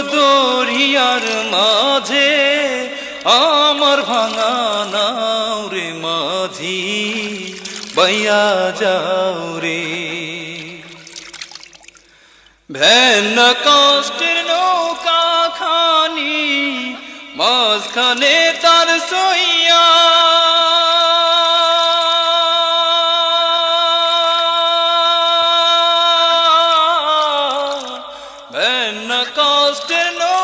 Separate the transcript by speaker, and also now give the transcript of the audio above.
Speaker 1: দরিয়ার মাঝে আমার ভাঙা নাও রে মাঝি, বাইয়া যাও রে। ভেন কষ্টের নৌকা খানি মাঝখানে তার সই Pentecost in all